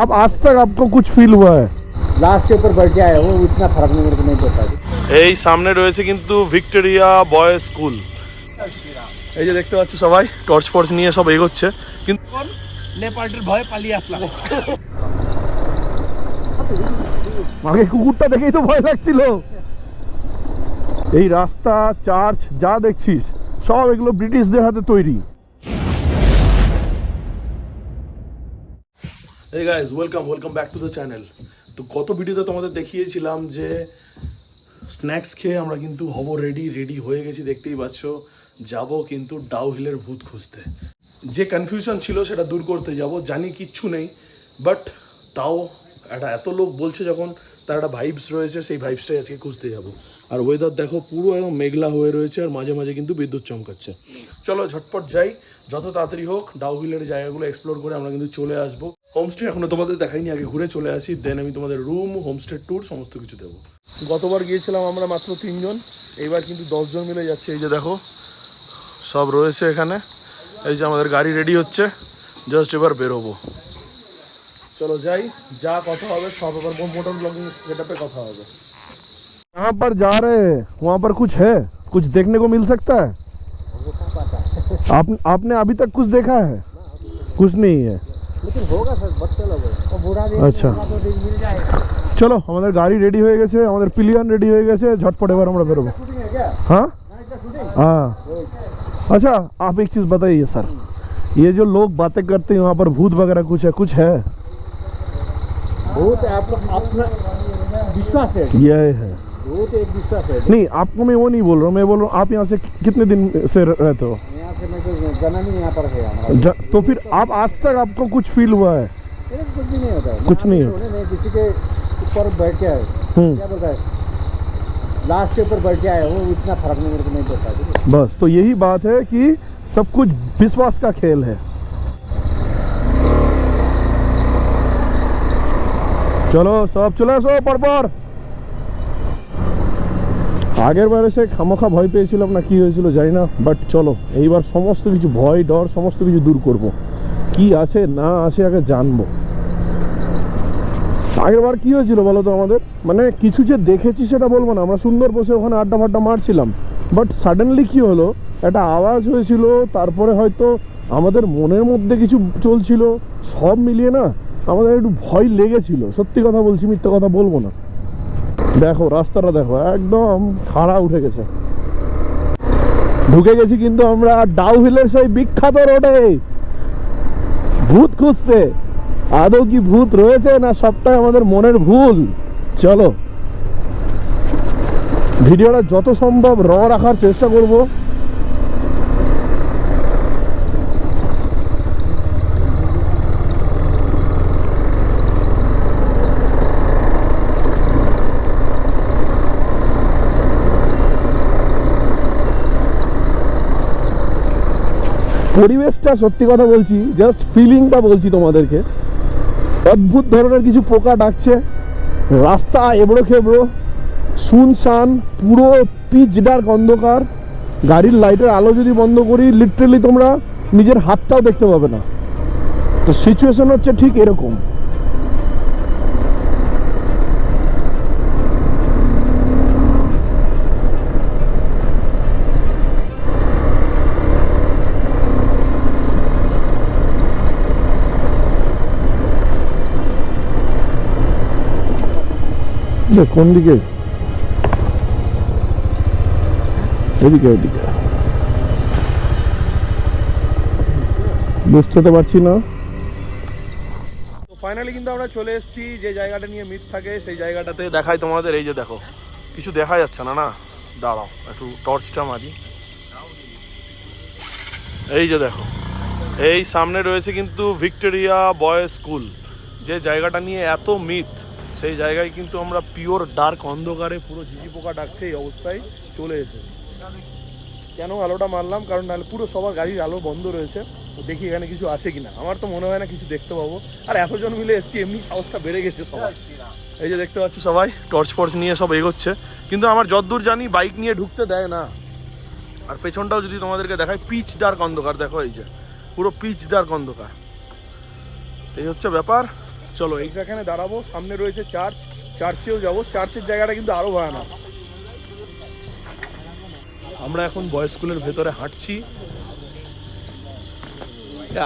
अब आज तक आपको कुछ फील हुआ है लास्ट के ऊपर बैठ के आया हूँ इतना फर्क नहीं मेरे को नहीं पड़ता এই সামনে রয়েছে কিন্তু ভিক্টোরিয়া বয়েজ স্কুল এই যে দেখতে পাচ্ছ সবাই টর্চ ফর্চ নিয়ে সব এগোচ্ছে কিন্তু নেপালটির ভয়ে পালিয়ে আসলাম আগে কুকুরটা দেখেই তো ভয় লাগছিল এই রাস্তা চার্চ যা দেখছিস সব এগুলো ব্রিটিশদের হাতে তৈরি এই guys welcome welcome back to the channel তো গত ভিডিওতে তোমাদের দেখিয়েছিলাম যে স্ন্যাক্স খেয়ে আমরা কিন্তু হব রেডি রেডি হয়ে গেছি, দেখতেই পাচ্ছ। যাব কিন্তু ডাউ হিলের ভূত খুঁজতে। যে কনফিউশন ছিল সেটা দূর করতে যাব, জানি কিচ্ছু নেই বাট তাও একটা এত লোক বলছে যখন তার একটা ভাইবস রয়েছে, সেই ভাইবসটাই আজকে খুঁজতে যাব। আর ওয়েদার দেখো পুরো একদম মেঘলা হয়ে রয়েছে আর মাঝে মাঝে কিন্তু বিদ্যুৎ চমকাচ্ছে। চলো ঝটপট যাই, যত তাড়াতাড়ি হোক ডাউ হিলের জায়গাগুলো এক্সপ্লোর করে আমরা কিন্তু চলে আসব। হোমস্টে এখনও তোমাদের দেখাইনি, আগে ঘুরে চলে আসি দেন আমি তোমাদের রুম হোমস্টে ট্যুর সমস্ত কিছু দেবো। গতবার গিয়েছিলাম আমরা মাত্র তিনজন, এইবার কিন্তু দশজন মিলে যাচ্ছে, এই যে দেখো, সব রয়েছে এখানে। এই যে আমাদের গাড়ি রেডি হচ্ছে জাস্ট এবার বেরোবো। চলো যাই যা কথা হবে সব এবার মোটর ব্লগিং সেটআপে কথা হবে कहाँ पर जा रहे हैं वहाँ पर कुछ है कुछ देखने को मिल सकता है आप आपने अभी तक कुछ देखा है कुछ नहीं है लेकिन होगा सर बच्चे लोग और बुरा दिन আচ্ছা। होगा तो दिन मिल जाएगा চলো আমাদের গাড়ি রেডি হয়ে গেছে আমাদের পিলিয়ন রেডি হয়ে গেছে ঝটপট এবার আমরা বেরোবো शूटिंग है क्या हाँ नाइट का शूटिंग हाँ अच्छा आप एक चीज़ बताइए सर ये जो लोग बातें करते हैं वहाँ पर भूत वगैरह कुछ है कुछ है बहुत आप लोग अपना विश्वास है। ये है। बहुत एक विश्वास है। नहीं आपको मैं वो नहीं बोल रहा हूँ मैं बोल रहा हूँ आप यहाँ से कितने दिन से रहते हो? यहाँ से मैं तो जन्म यहाँ पर है तो फिर आप आज तक आपको कुछ फील हुआ है? कुछ भी नहीं होता कुछ नहीं नहीं किसी के ऊपर बैठ के आया हम्म। क्या बोलता है? लास्ट के ऊपर बैठ के आया हूँ इतना फ़र्क नहीं मेरे को नहीं पड़ता बस तो यही बात है कि सब कुछ विश्वास का खेल है। চলো, সব চলে আসো, পরপর। আগের বার সে খামোখা ভয় পেয়েছিলাম না, কি হয়েছিল জানি না বাট চলো, এইবার সমস্ত কিছু ভয়, ডর, সমস্ত কিছু দূর করব। কি আছে, না আছে, আগে জানব। আগের বার কি হয়েছিল বলো তো আমাদের? মানে কিছু যে দেখেছি সেটা বলব না, আমরা সুন্দর বসে ওখানে আড্ডা ফাড্ডা মারছিলাম। বাট সাডেনলি কি হলো, একটা আওয়াজ হয়েছিল, তারপরে হয়তো আমাদের মনের মধ্যে কিছু চলছিল, সব মিলিয়ে না আমাদের একটু ভয় লেগেছিল। সত্যি কথা বলছি, মিথ্যে কথা বলব না। দেখো, রাস্তাটা দেখো, একদম খাড়া উঠে গেছে। ঢুকে গেছি কিন্তু আমরা ডাউ হিলের সেই বিখ্যাত রোডে। ভূত খুঁজতে। আদৌ কি ভূত রয়েছে না সবটাই আমাদের মনের ভুল? চলো। ভিডিওটা যত সম্ভব র রাখার চেষ্টা করব। পরিবেশটা সত্যি কথা বলছি জাস্ট ফিলিংটা বলছি তোমাদেরকে, অদ্ভুত ধরনের কিছু পোকা ডাকছে, রাস্তা এবড়ো খেবড়ো শুনশান, পুরো পিচ ডার্ক অন্ধকার, গাড়ির লাইটের আলো যদি বন্ধ করি লিটারেলি তোমরা নিজের হাতটাও দেখতে পাবে না। তো সিচুয়েশন হচ্ছে ঠিক এরকম। দেখ কোন দিকে? এদিকে এদিকে। বুঝতে তো পারছি না। তো ফাইনালি কিন্তু আমরা চলে এসেছি যে জায়গাটা নিয়ে মিথ থাকে, সেই জায়গাটাতে দেখাই তোমাদের। এই যে দেখো, কিছু দেখা যাচ্ছে না না? দাঁড়াও, একটু টর্চটা মারি। এই যে দেখো, এই সামনে রয়েছে কিন্তু ভিক্টোরিয়া বয়েজ স্কুল। যে জায়গাটা নিয়ে এত মিথ সেই জায়গায় কিন্তু আমরা পিওর ডার্ক অন্ধকারে পুরো ঝিঝি পোকা ডাকছে এই অবস্থায় চলে এসেছি। কেন আলোটা মারলাম? কারণ নাহলে পুরো সবার গাড়ির আলো বন্ধ রয়েছে। দেখি এখানে কিছু আছে কিনা। আমার তো মনে হয় না কিছু দেখতে পাবো। আর এতজন মিলে এসছি, এমনি সাহসটা বেড়ে গেছে সবাই এই যে দেখতে পাচ্ছ সবাই টর্চ ফর্চ নিয়ে সব এগোচ্ছে। কিন্তু আমার যতদূর জানি বাইক নিয়ে ঢুকতে দেয় না। আর পেছনটাও যদি তোমাদেরকে দেখায় পিচ ডার্ক অন্ধকার। দেখো এই যে, পুরো পিচ ডার্ক অন্ধকার। এই হচ্ছে ব্যাপার। চলো এইখানে দাঁড়াবো সামনে রয়েছে চার্চ চার্চেও যাব। চার্চের জায়গাটা কিন্তু আরও ভয়ানক। আমরা এখন বয়েজ স্কুলের ভেতরে হাঁটছি।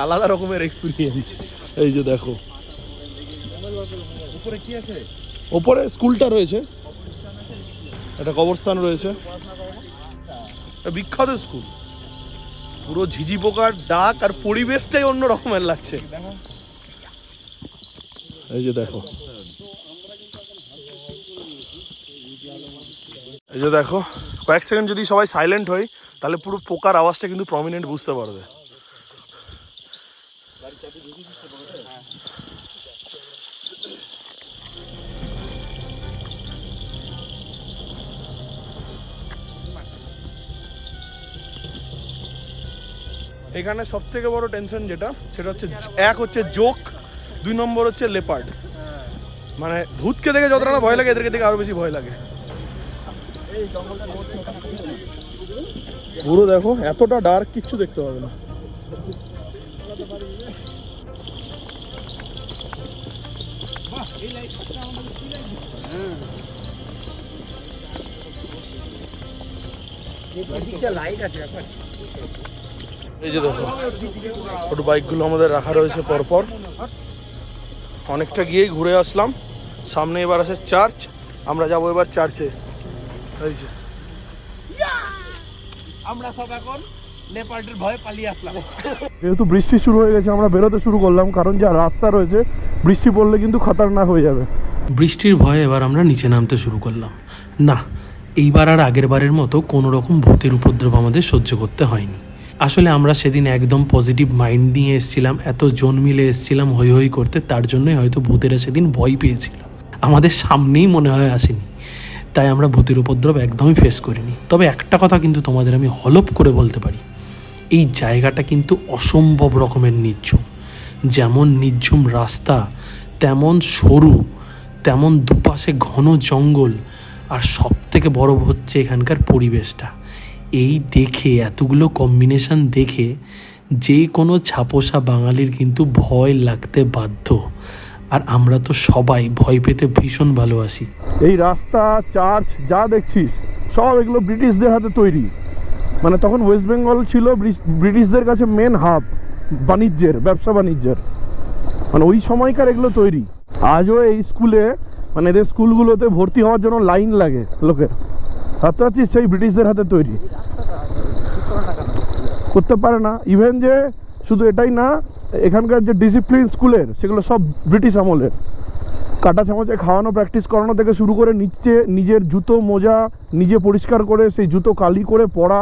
আলাদা রকমের এক্সপিরিয়েন্স এই যে দেখো। উপরে কি আছে? ওপরে স্কুলটা রয়েছে। একটা কবরস্থান রয়েছে। বিখ্যাত স্কুল। পুরো ঝিঝি পোকার ডাক আর পরিবেশটাই অন্য রকমের লাগছে এই যে দেখো। এই যে দেখো, কয়েক সেকেন্ড যদি সবাই সাইলেন্ট হয়, তাহলে পুরো পোকার আওয়াজটা কিন্তু প্রমিনেন্ট বুঝতে পারবে। এখানে সব থেকে বড় টেনশন যেটা, সেটা হচ্ছে এক হচ্ছে জোক দুই নম্বর হচ্ছে লেপার্ড। মানে ভূতকে দেখে যতটা না ভয় লাগে এদেরকে দেখে আরও বেশি ভয় লাগে। পুরো দেখো এতটা ডার্ক কিচ্ছু দেখতে পাবে না। এই যে দেখো ছোট বাইকগুলো আমাদের রাখা রয়েছে পরপর। অনেকটা গিয়েই ঘুরে আসলাম। সামনে এবার আছে চার্চ। আমরা যাব এবার চার্চে। যে। আমরা সব এখন লেপার্ডের ভয়ে পালিয়ে আসলাম। যেহেতু বৃষ্টি শুরু হয়ে গেছে আমরা বেরোতে শুরু করলাম কারণ যা রাস্তা রয়েছে বৃষ্টি পড়লে কিন্তু খতরনাক হয়ে যাবে। বৃষ্টির ভয়ে এবার আমরা নিচে নামতে শুরু করলাম। না এইবার আর আগের বারের মতো কোনো রকম ভূতের উপদ্রব আমাদের সহ্য করতে হয়নি। আসলে আমরা সেদিন একদম পজিটিভ মাইন্ড নিয়ে এসেছিলাম, এত জন মিলে এসেছিলাম হই হই করতে, তার জন্যই হয়তো ভূতেরা সেদিন ভয় পেয়েছিল। আমাদের সামনেই মনে হয় আসেনি, তাই আমরা ভূতের উপদ্রব একদমই ফেস করিনি। তবে একটা কথা কিন্তু তোমাদের আমি হলপ করে বলতে পারি, এই জায়গাটা কিন্তু অসম্ভব রকমের নির্ঝুম। যেমন নির্ঝুম রাস্তা, তেমন সরু, তেমন দুপাশে ঘন জঙ্গল, আর সব থেকে বড় হচ্ছে এখানকার পরিবেশটা। এই দেখে, এতগুলো কম্বিনেশন দেখে যে কোনো ছাপোষা বাঙালির কিন্তু ভয় লাগতে বাধ্য। আর আমরা তো সবাই ভয় পেতে ভীষণ ভালোবাসি। এই রাস্তা চার্চ যা দেখছিস, সব এগুলো ব্রিটিশদের হাতে তৈরি। মানে তখন ওয়েস্ট বেঙ্গল ছিল ব্রিটিশদের কাছে মেন হাব বাণিজ্যের, ব্যবসা বাণিজ্যের। মানে ওই সময়কার এগুলো তৈরি। আজও এই স্কুলে মানে এদের স্কুলগুলোতে ভর্তি হওয়ার জন্য লাইন লাগে লোকের। পারছিস সেই ব্রিটিশদের হাতে তৈরি। করতে পারে না। ইভেন যে শুধু এটাই না, এখানকার যে ডিসিপ্লিন স্কুলের, সেগুলো সব ব্রিটিশ আমলের। কাটা চামচে খাওয়ানো প্র্যাকটিস করানো থেকে শুরু করে নিচে নিজের জুতো, মোজা নিজে পরিষ্কার করে, সেই জুতো কালি করে পড়া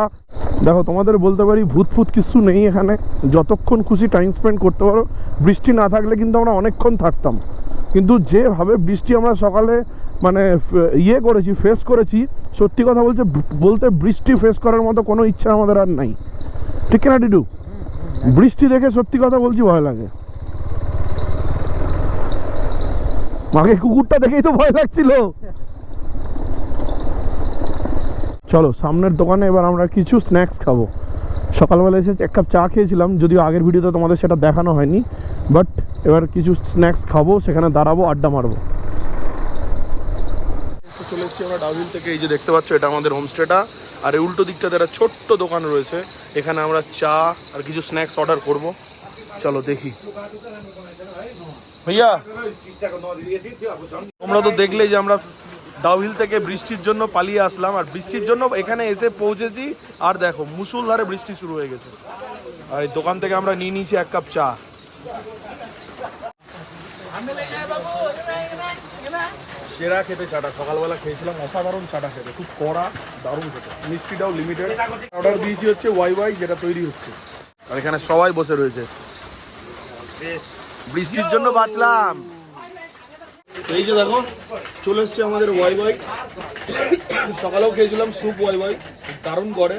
দেখো, তোমাদের বলতে পারি ভূত ফুত কিছু নেই এখানে। যতক্ষণ খুশি টাইম স্পেন্ড করতে পারো। বৃষ্টি না থাকলে কিন্তু আমরা অনেকক্ষণ থাকতাম। কিন্তু যেভাবে বৃষ্টি আমরা সকালে মানে ইয়ে করেছি ফেস করেছি, সত্যি কথা বলছে বলতে বৃষ্টি ফেস করার মতো কোনো ইচ্ছা আমাদের আর নাই। ঠিক না ডিডু? বৃষ্টি দেখে সত্যি কথা বলছি, ভয় লাগে। মাকে কুকুরটা দেখেই তো ভয় লাগছিল। চলো, সামনের দোকানে এবার আমরা কিছু স্ন্যাক্স খাব। সকালবেলা এসে এক কাপ চা খেয়েছিলাম, যদিও আগের ভিডিওতে তোমাদের সেটা দেখানো হয়নি বাট এবার কিছু স্ন্যাক্স খাব, সেখানে দাঁড়াবো, আড্ডা মারবো। চলে এসেছি আমরা ডাউহিল থেকে, এই যে দেখতে পাচ্ছ, এটা আমাদের হোমস্টেটা। আর এই উল্টো দিকটাতে একটা ছোট্ট দোকান রয়েছে, এখানে আমরা চা আর কিছু স্ন্যাক্স অর্ডার করব। চলো দেখি। ভাইয়া, তোমরা তো দেখলেই যে আমরা ডাউহিল থেকে বৃষ্টির জন্য পালিয়ে আসলাম, আর বৃষ্টির জন্য এখানে এসে পৌঁছেছি। আর দেখো, মুসুলধারে বৃষ্টি শুরু হয়ে গেছে। আর এই দোকান থেকে আমরা নিয়ে নিয়েছি এক কাপ চা। সেরা খেতে চাটা। সকালবেলা খেয়েছিলাম অসাধারণ চাটা খেতে, খুব কড়া, দারুণ খেতে। মিষ্টিটাও লিমিটেড অর্ডার দিয়েছি হচ্ছে ওয়াই ওয়াই যেটা তৈরি হচ্ছে। আর এখানে সবাই বসে রয়েছে। বৃষ্টির জন্য বাঁচলাম। এই যে দেখো, চলে এসছে আমাদের ওয়াই ওয়াই সকালেও খেয়েছিলাম স্যুপ ওয়াই ওয়াই দারুণ করে।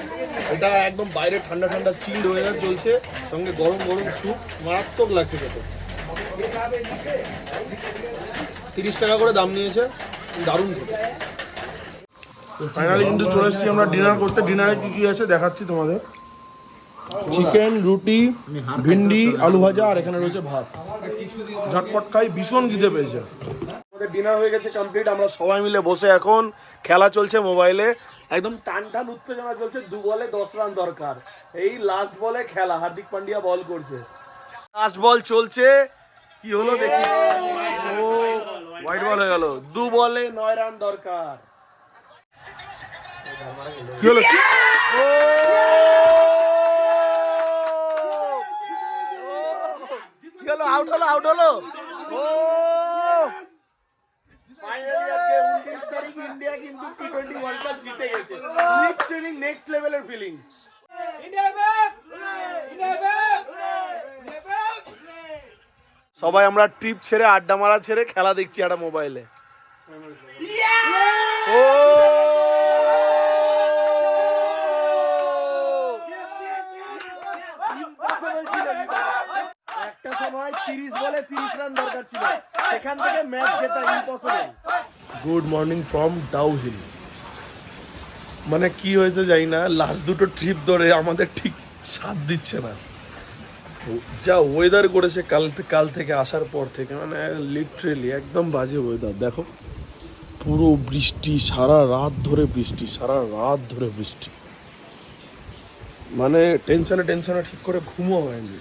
এটা একদম বাইরে ঠান্ডা ঠান্ডা চিল্ড ওয়েদার চলছে। সঙ্গে গরম গরম স্যুপ। মারাত্মক লাগছে খেতে। তিরিশ টাকা করে দাম নিয়েছে। দারুণ ফাইনালি কিন্তু চলে এসেছি আমরা ডিনার করতে। ডিনারে কি কি আছে দেখাচ্ছি তোমাদের। চিকেন রুটি ভিন্ডি আলু ভাজা আর এখানে রয়েছে ভাত। ঝটপট খাই ভীষণ খিদে পেয়েছে। আমাদের ডিনার হয়ে গেছে কমপ্লিট আমরা সবাই মিলে বসে এখন খেলা চলছে মোবাইলে। একদম টান টান উত্তেজনা চলছে দু বলে দশ রান দরকার। এই লাস্ট বলে খেলা হার্দিক পান্ডিয়া বল করছে। লাস্ট বল চলছে কি হলো দেখি? ও হোয়াইট বল হয়ে গেল। দু বলে নয় রান দরকার। কি হলো? কি? হলো? আউট হলো আউট হলো? ও! ফাইনালি আজকে 29 তারিখ ইন্ডিয়া কিন্তু টি টোয়েন্টি ওয়ার্ল্ড কাপ জিতে গেছে। লিটারালি নেক্সট লেভেলের ফিলিংস সবাই আমরা ট্রিপ ছেড়ে আড্ডা মারা ছেড়ে খেলা দেখছি একটা মোবাইলে। ও। একটা সময় তিরিশ বলে তিরিশ রান দরকার ছিল। সেখান থেকে ম্যাচ জেতা impossible good morning from Dow Hill মানে কি হয়েছে জানি না লাস্ট দুটো ট্রিপ ধরে আমাদের ঠিক সাথ দিচ্ছে না। যা ওয়েদার করেছে কাল কাল থেকে আসার পর থেকে মানে লিটারেলি একদম বাজে ওয়েদার দেখো, পুরো বৃষ্টি, সারা রাত ধরে বৃষ্টি, সারা রাত ধরে বৃষ্টি। মানে টেনশনে টেনশনে ঠিক করে ঘুমও হয়নি।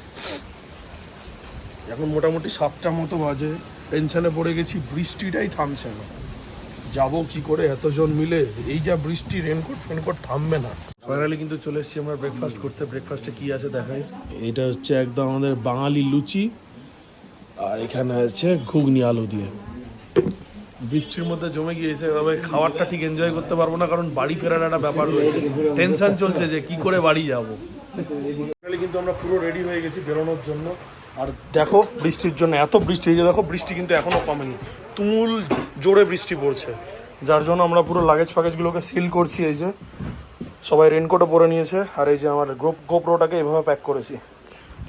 এখন মোটামুটি সাতটা মতো বাজে টেনশনে পড়ে গেছি, বৃষ্টিটাই থামছে না। যাব কি করে, এতজন মিলে, এই যা বৃষ্টি রেনকোট ফেনকোট থামবে না। ফাইনালি কিন্তু চলে এসেছি আমরা ব্রেকফাস্ট করতে। ব্রেকফাস্টে কি আছে দেখাই? এটা হচ্ছে একদম আমাদের বাঙালি লুচি আর এখানে আছে ঘুগনি আলু দিয়ে। বৃষ্টির মধ্যে জমে গিয়েছে তবে খাবারটা ঠিক এনজয় করতে পারব না কারণ বাড়ি ফেরার একটা ব্যাপার রয়েছে। টেনশন চলছে যে কি করে বাড়ি যাব। কিন্তু আমরা পুরো রেডি হয়ে গেছি বেরোনোর জন্য। আর দেখো বৃষ্টির জন্য এত বৃষ্টি যে দেখো বৃষ্টি কিন্তু এখনও কমেনি। তুমুল জোরে বৃষ্টি পড়ছে। যার জন্য আমরা পুরো লাগেজ ফ্যাগেজগুলোকে সিল করছি এই যে। সবাই রেনকোটও পরে নিয়েছে, আর এই যে আমার গোপ গোপ্রোটাকে এভাবে প্যাক করেছি।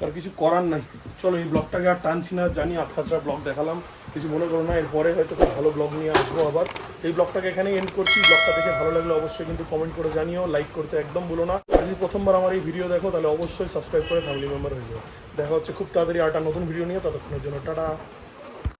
আর কিছু করার নাই। চলো, এই ব্লগটাকে আর টানছি না, জানি আটখাচড়া ব্লগ দেখালাম। কিছু মনে করো না, এরপরে হয়তো খুব ভালো ব্লগ নিয়ে আসব আবার। এই ব্লগটাকে এখানে এন্ড করছি। ব্লগটা দেখে ভালো লাগলে অবশ্যই কিন্তু কমেন্ট করে জানিও লাইক করতে একদম বলো না। যদি প্রথমবার আমার এই ভিডিও দেখো, তাহলে অবশ্যই সাবস্ক্রাইব করে ফ্যামিলি মেম্বার হয়ে যাও। দেখা হচ্ছে খুব তাড়াতাড়ি আরটা নতুন ভিডিও নিয়ে, ততক্ষণের জন্য টাটা।